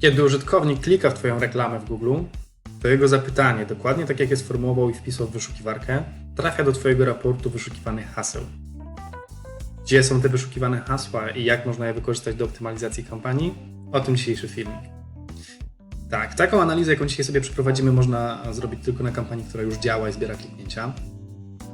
Kiedy użytkownik klika w Twoją reklamę w Google, to jego zapytanie, dokładnie tak jak je sformułował i wpisał w wyszukiwarkę, trafia do Twojego raportu wyszukiwanych haseł. Gdzie są te wyszukiwane hasła i jak można je wykorzystać do optymalizacji kampanii? O tym dzisiejszy filmik. Tak, taką analizę, jaką dzisiaj sobie przeprowadzimy, można zrobić tylko na kampanii, która już działa i zbiera kliknięcia.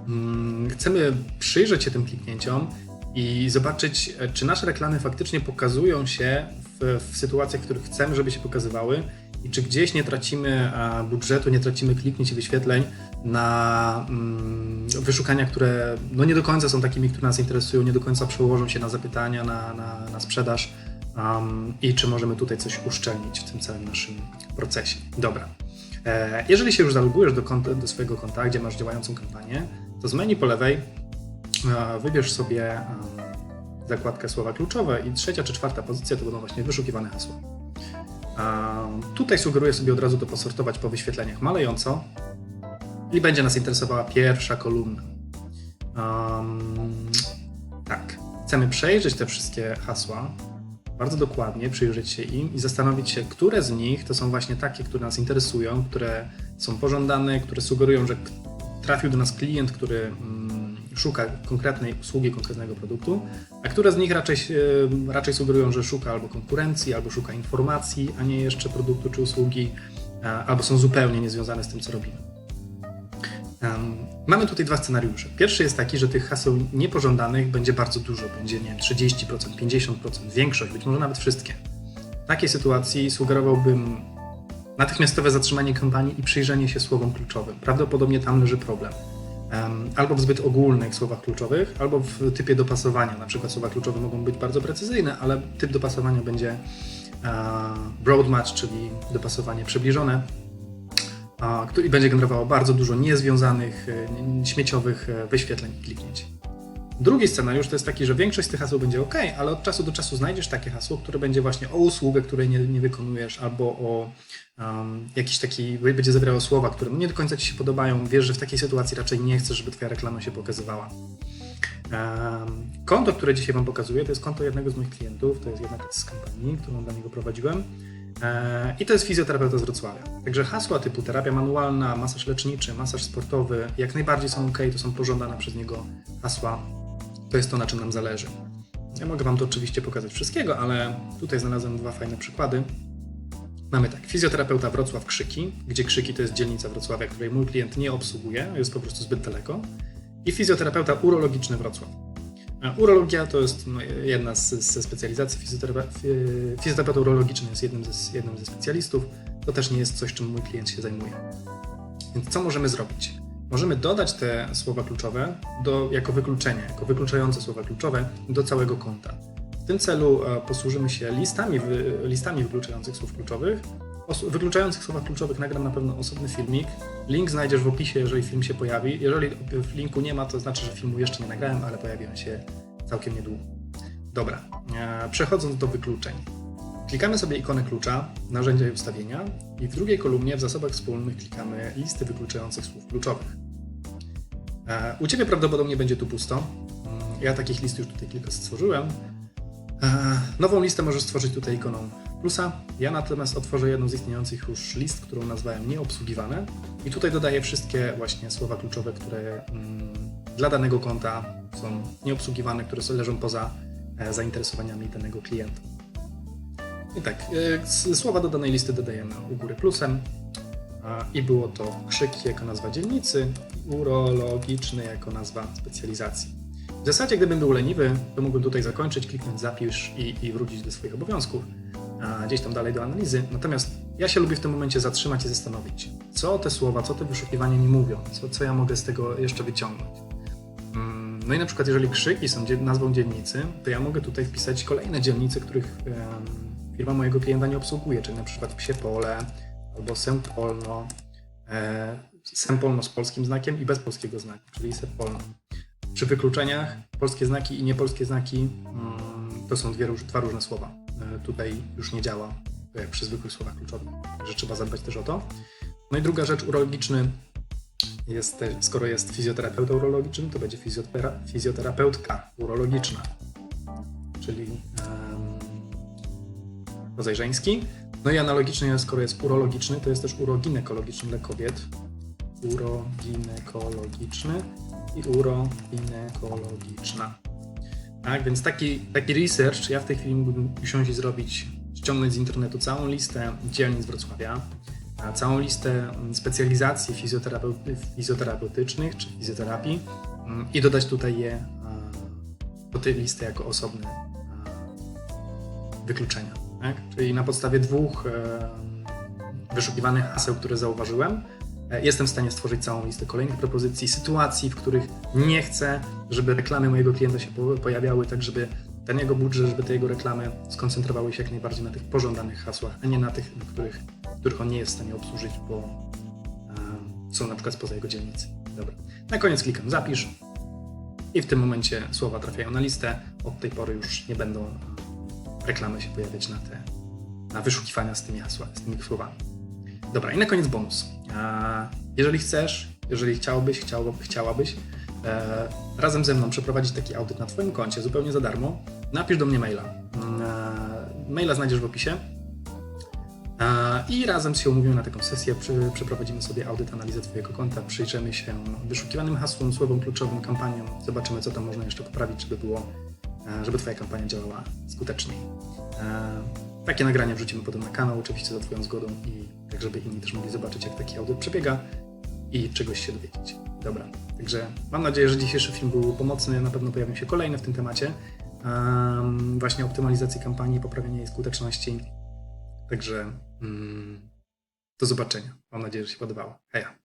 Mm, Chcemy przyjrzeć się tym kliknięciom i zobaczyć, czy nasze reklamy faktycznie pokazują się w, w sytuacjach, w których chcemy, żeby się pokazywały i czy gdzieś nie tracimy budżetu, nie tracimy kliknięć i wyświetleń na mm, wyszukania, które no nie do końca są takimi, które nas interesują, nie do końca przełożą się na zapytania, na, na, na sprzedaż um, i czy możemy tutaj coś uszczelnić w tym całym naszym procesie. Dobra. E, Jeżeli się już zalogujesz do, do swojego konta, gdzie masz działającą kampanię, to z menu po lewej e, wybierz sobie em, zakładkę słowa kluczowe i trzecia czy czwarta pozycja to będą właśnie wyszukiwane hasła. Tutaj sugeruję sobie od razu to posortować po wyświetleniach malejąco i będzie nas interesowała pierwsza kolumna. Tak, chcemy przejrzeć te wszystkie hasła bardzo dokładnie, przyjrzeć się im i zastanowić się, które z nich to są właśnie takie, które nas interesują, które są pożądane, które sugerują, że trafił do nas klient, który mm, szuka konkretnej usługi, konkretnego produktu, a które z nich raczej, raczej sugerują, że szuka albo konkurencji, albo szuka informacji, a nie jeszcze produktu czy usługi, albo są zupełnie niezwiązane z tym, co robimy. Mamy tutaj dwa scenariusze. Pierwszy jest taki, że tych haseł niepożądanych będzie bardzo dużo, będzie nie wiem, 30%, 50%, większość, być może nawet wszystkie. W takiej sytuacji sugerowałbym natychmiastowe zatrzymanie kampanii i przyjrzenie się słowom kluczowym. Prawdopodobnie tam leży problem. Albo w zbyt ogólnych słowach kluczowych, albo w typie dopasowania. Na przykład słowa kluczowe mogą być bardzo precyzyjne, ale typ dopasowania będzie e, broad match, czyli dopasowanie przybliżone który będzie generowało bardzo dużo niezwiązanych, e, śmieciowych e, wyświetleń kliknięć. Drugi scenariusz to jest taki, że większość z tych haseł będzie ok, ale od czasu do czasu znajdziesz takie hasło, które będzie właśnie o usługę, której nie, nie wykonujesz, albo o um, jakiś taki, będzie zawierało słowa, które no nie do końca Ci się podobają. Wiesz, że w takiej sytuacji raczej nie chcesz, żeby Twoja reklama się pokazywała. Um, konto, które dzisiaj Wam pokazuję, to jest konto jednego z moich klientów, to jest jedna z kampanii, którą dla niego prowadziłem. E, I to jest fizjoterapeuta z Wrocławia. Także hasła typu terapia manualna, masaż leczniczy, masaż sportowy jak najbardziej są ok, to są pożądane przez niego hasła. To jest to, na czym nam zależy. Ja mogę Wam to oczywiście pokazać wszystkiego, ale tutaj znalazłem dwa fajne przykłady. Mamy tak, fizjoterapeuta Wrocław Krzyki, gdzie Krzyki to jest dzielnica Wrocławia, której mój klient nie obsługuje, jest po prostu zbyt daleko. I fizjoterapeuta urologiczny Wrocław. Urologia to jest no, jedna ze specjalizacji. Fizjoterape- fi- Fizjoterapeuta urologiczny jest jednym ze, jednym ze specjalistów. To też nie jest coś, czym mój klient się zajmuje. Więc co możemy zrobić? Możemy dodać te słowa kluczowe do, jako wykluczenie, jako wykluczające słowa kluczowe do całego konta. W tym celu e, posłużymy się listami, listami wykluczających słów kluczowych. O wykluczających słowach kluczowych nagram na pewno osobny filmik. Link znajdziesz w opisie, jeżeli film się pojawi. Jeżeli w linku nie ma, to znaczy, że filmu jeszcze nie nagrałem, ale pojawi on się całkiem niedługo. Dobra, e, przechodząc do wykluczeń. Klikamy sobie ikonę klucza, narzędzia i ustawienia i w drugiej kolumnie w zasobach wspólnych klikamy listy wykluczających słów kluczowych. E, U Ciebie prawdopodobnie będzie tu pusto. Mm, Ja takich list już tutaj kilka stworzyłem. E, Nową listę możesz stworzyć tutaj ikoną plusa. Ja natomiast otworzę jedną z istniejących już list, którą nazwałem nieobsługiwane i tutaj dodaję wszystkie właśnie słowa kluczowe, które mm, dla danego konta są nieobsługiwane, które leżą poza e, zainteresowaniami danego klienta. I tak, e, słowa do danej listy dodajemy u góry plusem. I było to krzyki jako nazwa dzielnicy, urologiczny jako nazwa specjalizacji. W zasadzie, gdybym był leniwy, to mógłbym tutaj zakończyć, kliknąć zapisz i, i wrócić do swoich obowiązków, gdzieś tam dalej do analizy. Natomiast ja się lubię w tym momencie zatrzymać i zastanowić, co te słowa, co te wyszukiwania mi mówią, co, co ja mogę z tego jeszcze wyciągnąć. Mm, No i na przykład, jeżeli krzyki są nazwą dzielnicy, to ja mogę tutaj wpisać kolejne dzielnice, których firma mojego klienta nie obsługuje, czyli na przykład Psie Pole albo Sempolno. E, Sempolno z polskim znakiem i bez polskiego znaku, czyli Sempolno. Przy wykluczeniach polskie znaki i niepolskie znaki mm, to są dwie, dwa różne słowa. E, Tutaj już nie działa jak przy zwykłych słowach kluczowych, także trzeba zadbać też o to. No i druga rzecz, urologiczny jest, skoro jest fizjoterapeuta urologiczny, to będzie fizjotera, fizjoterapeutka urologiczna, czyli um, rodzaj żeński. No i analogicznie, skoro jest urologiczny, to jest też uroginekologiczny dla kobiet. Uroginekologiczny i uroginekologiczna. Tak, więc taki, taki research ja w tej chwili mógłbym usiąść i zrobić, ściągnąć z internetu całą listę dzielnic Wrocławia, całą listę specjalizacji fizjoterapeuty, fizjoterapeutycznych czy fizjoterapii mm, i dodać tutaj je do tej listy jako osobne wykluczenia. Tak? Czyli na podstawie dwóch e, wyszukiwanych haseł, które zauważyłem, e, jestem w stanie stworzyć całą listę kolejnych propozycji, sytuacji, w których nie chcę, żeby reklamy mojego klienta się po- pojawiały, tak żeby ten jego budżet, żeby te jego reklamy skoncentrowały się jak najbardziej na tych pożądanych hasłach, a nie na tych, których, których on nie jest w stanie obsłużyć, bo e, są na przykład spoza jego dzielnicy. Dobra. Na koniec klikam zapisz i w tym momencie słowa trafiają na listę. Od tej pory już nie będą reklamy się pojawiać na te na wyszukiwania z tymi hasłami, z tymi słowami. Dobra, i na koniec bonus. Jeżeli chcesz, jeżeli chciałbyś, chciał, chciałabyś e, razem ze mną przeprowadzić taki audyt na Twoim koncie zupełnie za darmo, napisz do mnie maila. Mm, e, Maila znajdziesz w opisie. E, I razem się umówimy na taką sesję, przeprowadzimy sobie audyt, analizę Twojego konta, przyjrzymy się wyszukiwanym hasłom, słowom kluczowym, kampaniom, zobaczymy, co tam można jeszcze poprawić, żeby było, żeby Twoja kampania działała skuteczniej. E, Takie nagrania wrzucimy potem na kanał, oczywiście za Twoją zgodą i tak, żeby inni też mogli zobaczyć, jak taki audyt przebiega i czegoś się dowiedzieć. Dobra, także mam nadzieję, że dzisiejszy film był pomocny. Na pewno pojawią się kolejne w tym temacie. Um, właśnie optymalizacji kampanii, poprawienia jej skuteczności. Także mm, do zobaczenia. Mam nadzieję, że się podobało. Heja.